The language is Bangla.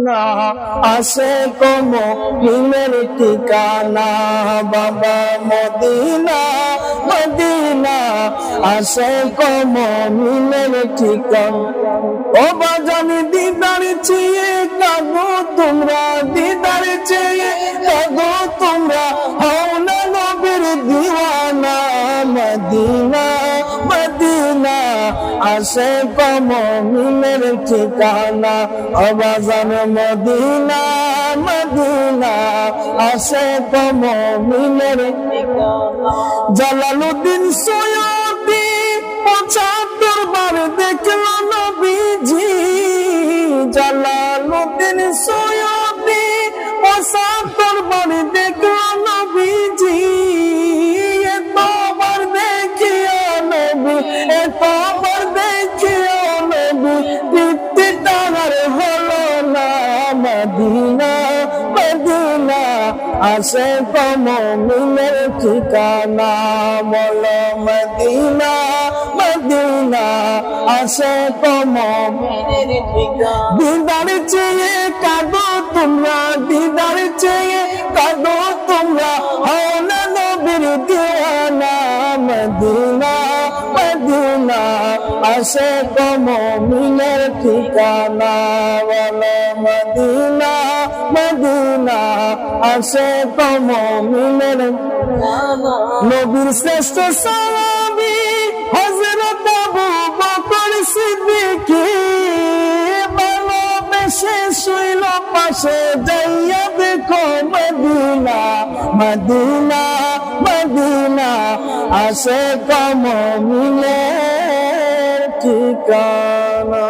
ঠিকানা আসে কম মিমের ঠিকানা, বাবা মদিনা মদিনা। আসে কম মিমের ঠিকানা। ও বাজানি দিদার চেয়ে, কাগো তোমরা দিদার চেয়ে, কাগো তোমরা হও না নবীর দিওয়ানা। মদিনা মদিনা। আসে কম মিমের ঠিকানা, অবাজান মদিনা মদিনা, আসে কম মিমের জালালুদ্দিন সৈয়দি, পঁচাত্তর বার দেখল নবীজি। জালালুদ্দিন সৈয়দি, পঁচাত্তর বার দেখল মদিনা মদিনা, আসে কম মিলের ঠিকানা। বল মদিনা মদিনা, আসে কম দিদার চেয়ে কাঁদো তোমরা, দিদার চেয়ে কাঁদো তোমরা হও না নবীর দিওয়ানা। মদিনা মদিনা, আসে কম ঠিকানা। বল মদিনা মদিনা, আসে কম মিলের নবীর শ্রেষ্ঠ সাহাবী হযরত আবু বকর সিদ্দিকী। ভালোবেসে শুইল পাশে যাইয়া দেখো মদিনা মদিনা মদিনা, আসে ঠিকানা।